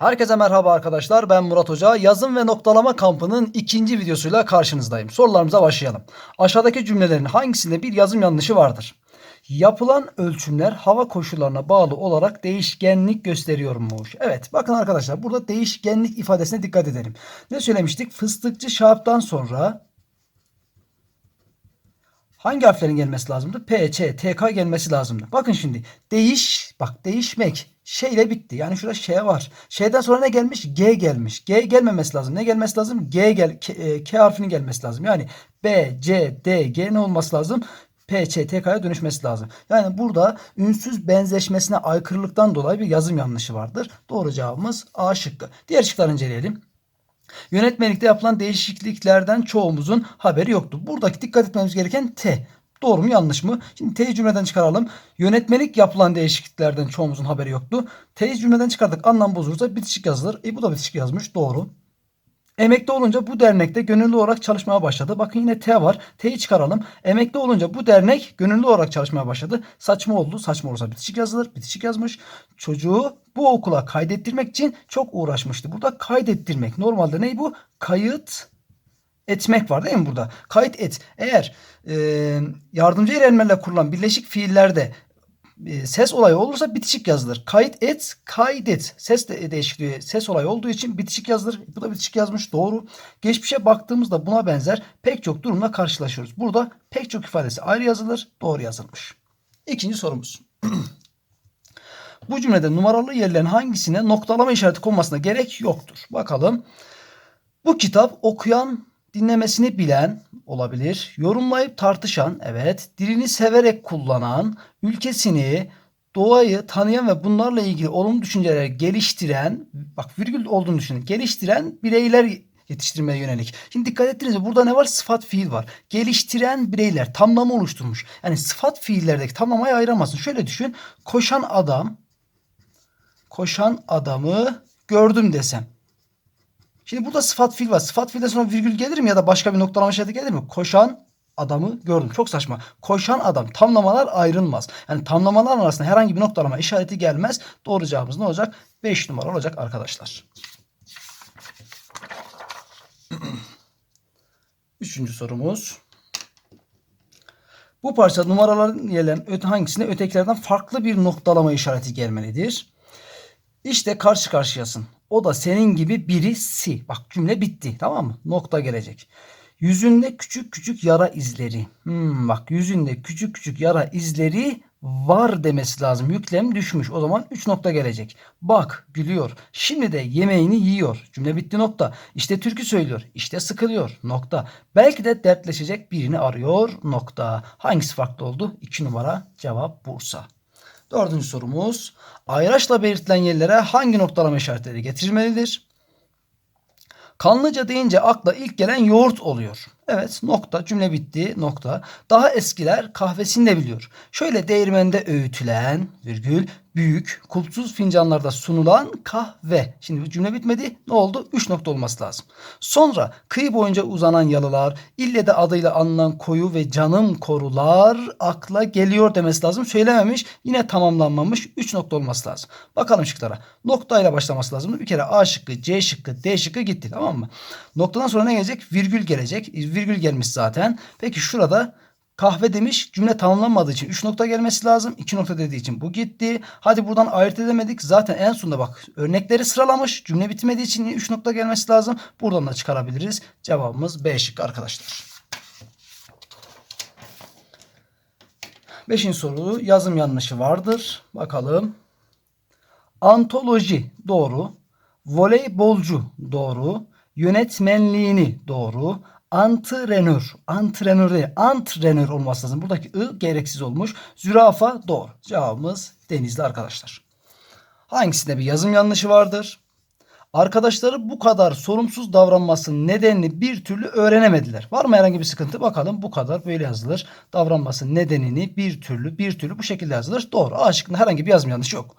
Herkese merhaba arkadaşlar. Ben Murat Hoca. Yazım ve noktalama kampının ikinci videosuyla karşınızdayım. Sorularımıza başlayalım. Aşağıdaki cümlelerin hangisinde bir yazım yanlışı vardır? Yapılan ölçümler hava koşullarına bağlı olarak değişkenlik gösteriyormuş. Evet bakın arkadaşlar burada değişkenlik ifadesine dikkat edelim. Ne söylemiştik? Fıstıkçı Şahap'tan sonra hangi harflerin gelmesi lazımdı? P, Ç, T, K gelmesi lazımdı. Bakın şimdi değiş, bak değişmek şeyle bitti. Yani şurada şey var. Şeyden sonra ne gelmiş? G gelmiş. G gelmemesi lazım. Ne gelmesi lazım? G gel K, e, K harfinin gelmesi lazım. Yani B, C, D, G ne olması lazım? P, Ç, T, K'ya dönüşmesi lazım. Yani burada ünsüz benzeşmesine aykırılıktan dolayı bir yazım yanlışı vardır. Doğru cevabımız A şıkkı. Diğer şıkları inceleyelim. Yönetmelikte yapılan değişikliklerden çoğumuzun haberi yoktu. Buradaki dikkat etmemiz gereken T. Doğru mu yanlış mı? Şimdi T'yi cümleden çıkaralım. Yönetmelik yapılan değişikliklerden çoğumuzun haberi yoktu. T'yi cümleden çıkardık. Anlam bozulursa bitişik yazılır. E bu da bitişik yazmış. Doğru. Emekli olunca bu dernekte gönüllü olarak çalışmaya başladı. Bakın yine T var. T'yi çıkaralım. Emekli olunca bu dernek gönüllü olarak çalışmaya başladı. Saçma oldu. Saçma olursa bitişik yazılır. Bitişik yazmış. Çocuğu bu okula kaydettirmek için çok uğraşmıştı. Burada kaydettirmek. Normalde ne bu? Kayıt etmek var değil mi burada? Kayıt et. Eğer e, yardımcı eylemlerle kurulan birleşik fiillerde e, ses olayı olursa bitişik yazılır. Kayıt et, kaydet. Ses de değişikliği, ses olayı olduğu için bitişik yazılır. Bu da bitişik yazmış. Doğru. Geçmişe baktığımızda buna benzer pek çok durumla karşılaşıyoruz. Burada pek çok ifadesi ayrı yazılır. Doğru yazılmış. İkinci sorumuz. Bu cümlede numaralı yerlerin hangisine noktalama işareti konmasına gerek yoktur. Bakalım. Bu kitap okuyan, dinlemesini bilen olabilir. Yorumlayıp tartışan, evet. Dilini severek kullanan, ülkesini, doğayı tanıyan ve bunlarla ilgili olumlu düşünceler geliştiren, bak virgül olduğunu düşünün, geliştiren bireyler yetiştirmeye yönelik. Şimdi dikkat ettiniz mi? Burada ne var? Sıfat fiil var. Geliştiren bireyler tamlama oluşturmuş. Yani sıfat fiillerdeki tamlamayı ayıramazsın. Şöyle düşün. Koşan adam, koşan adamı gördüm desem. Şimdi burada sıfat fiil var. Sıfat fiilden sonra virgül gelir mi ya da başka bir noktalama işareti gelir mi? Koşan adamı gördüm. Çok saçma. Koşan adam. Tamlamalar ayrılmaz. Yani tamlamalar arasında herhangi bir noktalama işareti gelmez. Doğru cevabımız ne olacak? 5 numara olacak arkadaşlar. Üçüncü sorumuz. Bu parça numaraların yerlerin öte hangisine ötekilerden farklı bir noktalama işareti gelmelidir? İşte karşı karşıyasın. O da senin gibi birisi. Bak cümle bitti. Tamam mı? Nokta gelecek. Yüzünde küçük küçük yara izleri. Hmm, bak yüzünde küçük küçük yara izleri var demesi lazım. Yüklem düşmüş. O zaman 3 nokta gelecek. Bak gülüyor. Şimdi de yemeğini yiyor. Cümle bitti nokta. İşte türkü söylüyor. İşte sıkılıyor. Nokta. Belki de dertleşecek birini arıyor. Nokta. Hangisi farklı oldu? 2 numara cevap Bursa. Dördüncü sorumuz. Ayraçla belirtilen yerlere hangi noktalama işaretleri getirilmelidir? Kanlıca deyince akla ilk gelen yoğurt oluyor. Evet nokta cümle bitti nokta. Daha eskiler kahvesini de biliyor. Şöyle değirmende öğütülen virgül büyük kulpsuz fincanlarda sunulan kahve. Şimdi cümle bitmedi. Ne oldu? 3 nokta olması lazım. Sonra kıyı boyunca uzanan yalılar, ille de adıyla anılan koyu ve canım korular akla geliyor demesi lazım. Söylememiş. Yine tamamlanmamış. 3 nokta olması lazım. Bakalım şıklara. Noktayla başlaması lazım. Bir kere A şıkkı, C şıkkı, D şıkkı gitti. Tamam mı? Noktadan sonra ne gelecek? Virgül gelecek. Virgül gelmiş zaten. Peki şurada kahve demiş. Cümle tamamlanmadığı için 3 nokta gelmesi lazım. 2 nokta dediği için bu gitti. Hadi buradan ayırt edemedik. Zaten en sonunda bak örnekleri sıralamış. Cümle bitmediği için 3 nokta gelmesi lazım. Buradan da çıkarabiliriz. Cevabımız B şıkkı arkadaşlar. Beşinci soru yazım yanlışı vardır. Bakalım. Antoloji doğru. Voleybolcu doğru. Yönetmenliğini doğru. Antrenör. Antrenör değil. Antrenör olması lazım. Buradaki ı gereksiz olmuş. Zürafa doğru. Cevabımız denizli arkadaşlar. Hangisinde bir yazım yanlışı vardır? Arkadaşları bu kadar sorumsuz davranmasının nedenini bir türlü öğrenemediler. Var mı herhangi bir sıkıntı? Bakalım bu kadar böyle yazılır. Davranmasının nedenini bir türlü bir türlü bu şekilde yazılır. Doğru. A şıkkında herhangi bir yazım yanlışı yok.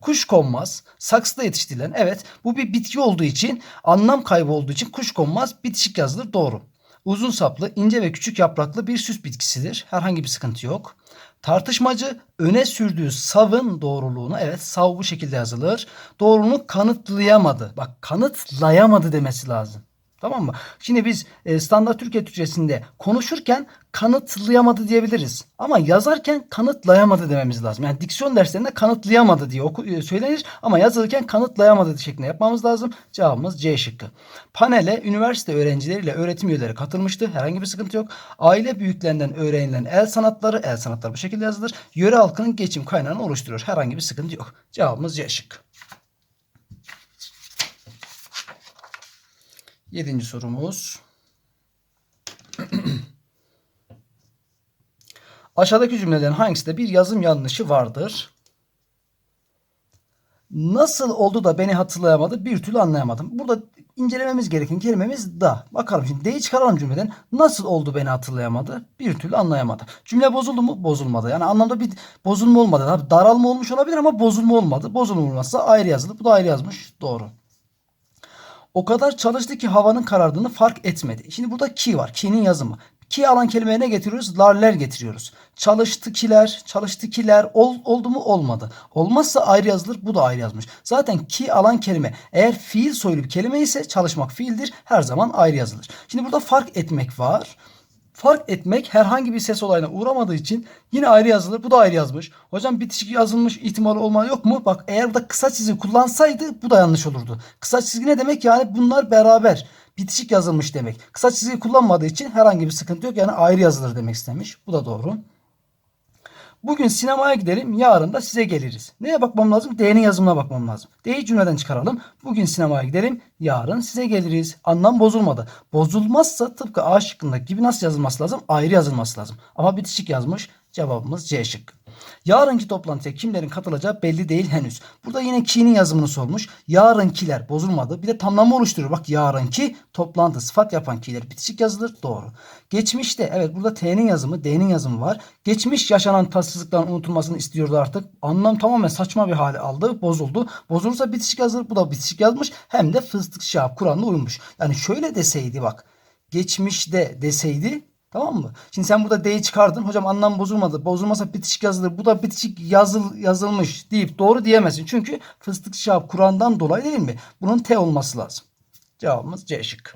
Kuş konmaz. Saksıda yetiştirilen. Evet bu bir bitki olduğu için anlam kaybı olduğu için kuş konmaz bitişik yazılır. Doğru. Uzun saplı, ince ve küçük yapraklı bir süs bitkisidir. Herhangi bir sıkıntı yok. Tartışmacı öne sürdüğü savın doğruluğunu evet sav bu şekilde yazılır. Doğruluğunu kanıtlayamadı. Bak kanıtlayamadı demesi lazım. Tamam mı? Şimdi biz e, standart Türkiye Türkçesinde konuşurken kanıtlayamadı diyebiliriz. Ama yazarken kanıtlayamadı dememiz lazım. Yani diksiyon derslerinde kanıtlayamadı diye oku, e, söylenir ama yazılırken kanıtlayamadı şeklinde yapmamız lazım. Cevabımız C şıkkı. Panele üniversite öğrencileriyle öğretim üyeleri katılmıştı. Herhangi bir sıkıntı yok. Aile büyüklerinden öğrenilen el sanatları, el sanatları bu şekilde yazılır. Yöre halkının geçim kaynağını oluşturuyor. Herhangi bir sıkıntı yok. Cevabımız C şıkkı. Yedinci sorumuz. Aşağıdaki cümlelerin hangisinde bir yazım yanlışı vardır? Nasıl oldu da beni hatırlayamadı bir türlü anlayamadım. Burada incelememiz gereken kelimemiz da. Bakalım şimdi D'yi çıkaralım cümleden. Nasıl oldu beni hatırlayamadı bir türlü anlayamadı. Cümle bozuldu mu? Bozulmadı. Yani anlamda bir bozulma olmadı. Daralma olmuş olabilir ama bozulma olmadı. Bozulma olmazsa ayrı yazılı. Bu da ayrı yazmış. Doğru. O kadar çalıştı ki havanın karardığını fark etmedi. Şimdi burada ki var. Ki'nin yazımı. Ki alan kelimeye ne getiriyoruz? Larler getiriyoruz. Çalıştı kiler, ol, oldu mu olmadı. Olmazsa ayrı yazılır. Bu da ayrı yazmış. Zaten ki alan kelime eğer fiil soylu bir kelime ise çalışmak fiildir. Her zaman ayrı yazılır. Şimdi burada fark etmek var. Fark etmek herhangi bir ses olayına uğramadığı için yine ayrı yazılır. Bu da ayrı yazmış. Hocam bitişik yazılmış ihtimali olma yok mu? Bak eğer burada kısa çizgi kullansaydı bu da yanlış olurdu. Kısa çizgi ne demek? Yani bunlar beraber. Bitişik yazılmış demek. Kısa çizgi kullanmadığı için herhangi bir sıkıntı yok. Yani ayrı yazılır demek istemiş. Bu da doğru. Bugün sinemaya gidelim, yarın da size geliriz. Neye bakmam lazım? D'nin yazımına bakmam lazım. D'yi cümleden çıkaralım. Bugün sinemaya gidelim, yarın size geliriz. Anlam bozulmadı. Bozulmazsa tıpkı A şıkkındaki gibi nasıl yazılması lazım? Ayrı yazılması lazım. Ama bitişik yazmış. Cevabımız C şıkkı. Yarınki toplantıya kimlerin katılacağı belli değil henüz. Burada yine ki'nin yazımını sormuş. Yarınkiler bozulmadı. Bir de tamlama oluşturuyor. Bak yarınki toplantı sıfat yapan ki'ler bitişik yazılır. Doğru. Geçmişte evet burada T'nin yazımı D'nin yazımı var. Geçmiş yaşanan tatsızlıkların unutulmasını istiyordu artık. Anlam tamamen saçma bir hale aldı. Bozuldu. Bozulursa bitişik yazılır. Bu da bitişik yazmış. Hem de fıstık şahap Kur'an'la uymuş. Yani şöyle deseydi bak. Geçmişte deseydi Tamam mı? Şimdi sen burada D'yi çıkardın. Hocam anlam bozulmadı. Bozulmasa bitişik yazılır. Bu da bitişik yazıl, yazılmış deyip doğru diyemezsin. Çünkü fıstık şahap Kur'an'dan dolayı değil mi? Bunun T olması lazım. Cevabımız C şık.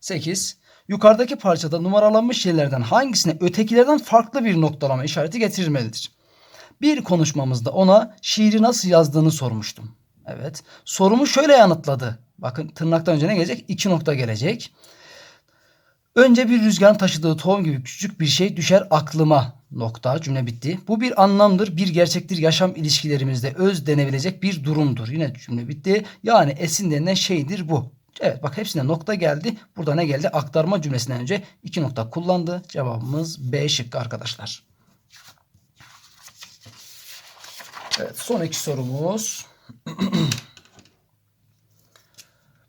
8. Yukarıdaki parçada numaralanmış yerlerden hangisine ötekilerden farklı bir noktalama işareti getirilmelidir? Bir konuşmamızda ona şiiri nasıl yazdığını sormuştum. Evet. Sorumu şöyle yanıtladı. Bakın tırnaktan önce ne gelecek? İki nokta gelecek. Önce bir rüzgarın taşıdığı tohum gibi küçük bir şey düşer aklıma. Nokta cümle bitti. Bu bir anlamdır, bir gerçektir yaşam ilişkilerimizde öz denebilecek bir durumdur. Yine cümle bitti. Yani esin denilen şeydir bu. Evet bak hepsine nokta geldi. Burada ne geldi? Aktarma cümlesinden önce iki nokta kullandı. Cevabımız B şıkkı arkadaşlar. Evet son iki sorumuz.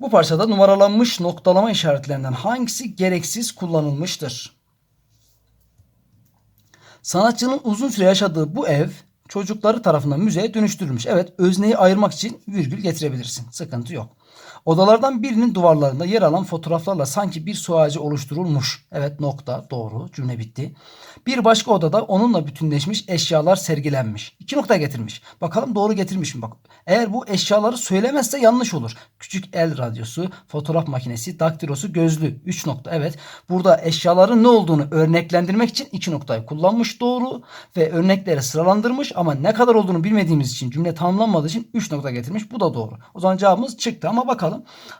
Bu parçada numaralanmış noktalama işaretlerinden hangisi gereksiz kullanılmıştır? Sanatçının uzun süre yaşadığı bu ev çocukları tarafından müzeye dönüştürülmüş. Evet özneyi ayırmak için virgül getirebilirsin. Sıkıntı yok. Odalardan birinin duvarlarında yer alan fotoğraflarla sanki bir su ağacı oluşturulmuş. Evet nokta doğru cümle bitti. Bir başka odada onunla bütünleşmiş eşyalar sergilenmiş. İki nokta getirmiş. Bakalım doğru getirmiş mi? Bak eğer bu eşyaları söylemezse yanlış olur. Küçük el radyosu, fotoğraf makinesi, daktilosu, gözlü. Üç nokta. Evet. Burada eşyaların ne olduğunu örneklendirmek için iki noktayı kullanmış doğru ve örnekleri sıralandırmış ama ne kadar olduğunu bilmediğimiz için cümle tamamlanmadığı için üç nokta getirmiş. Bu da doğru. O zaman cevabımız çıktı ama bakalım.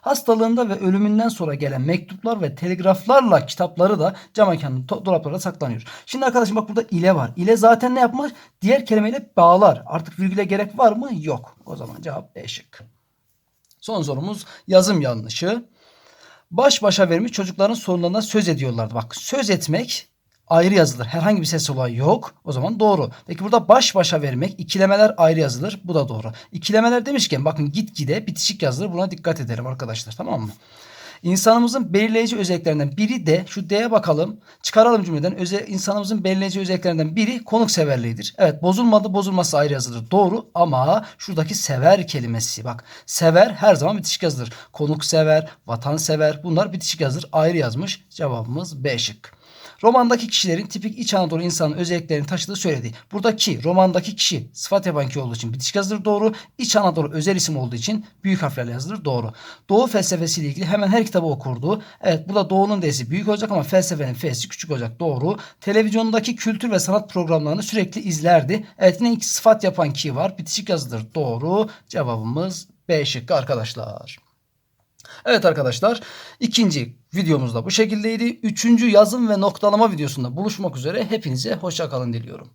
Hastalığında ve ölümünden sonra gelen mektuplar ve telgraflarla kitapları da cam mekanın dolaplarda saklanıyor. Şimdi arkadaşım bak burada ile var. İle zaten ne yapmış? Diğer kelimeyle bağlar. Artık virgüle gerek var mı? Yok. O zaman cevap B şık. Son sorumuz yazım yanlışı. Baş başa vermiş çocukların sorunlarına söz ediyorlardı. Bak söz etmek ayrı yazılır. Herhangi bir ses olayı yok. O zaman doğru. Peki burada baş başa vermek ikilemeler ayrı yazılır. Bu da doğru. İkilemeler demişken bakın git gide bitişik yazılır. Buna dikkat edelim arkadaşlar. Tamam mı? İnsanımızın belirleyici özelliklerinden biri de şu D'ye bakalım. Çıkaralım cümleden. Özel, insanımızın belirleyici özelliklerinden biri konukseverliğidir. Evet bozulmadı bozulması ayrı yazılır. Doğru ama şuradaki sever kelimesi bak. Sever her zaman bitişik yazılır. Konuksever, vatansever bunlar bitişik yazılır. Ayrı yazmış. Cevabımız B şık. Romandaki kişilerin tipik İç Anadolu insanın özelliklerini taşıdığı söyledi. Buradaki romandaki kişi sıfat yapan ki olduğu için bitişik yazılır doğru. İç Anadolu özel isim olduğu için büyük harflerle yazılır doğru. Doğu felsefesiyle ilgili hemen her kitabı okurdu. Evet burada Doğu'nun D'si büyük olacak ama felsefenin F'si küçük olacak doğru. Televizyondaki kültür ve sanat programlarını sürekli izlerdi. Evet yine sıfat yapan ki var. Bitişik yazılır doğru. Cevabımız B şıkkı arkadaşlar. Evet arkadaşlar ikinci videomuz da bu şekildeydi. Üçüncü yazım ve noktalama videosunda buluşmak üzere hepinize hoşça kalın diliyorum.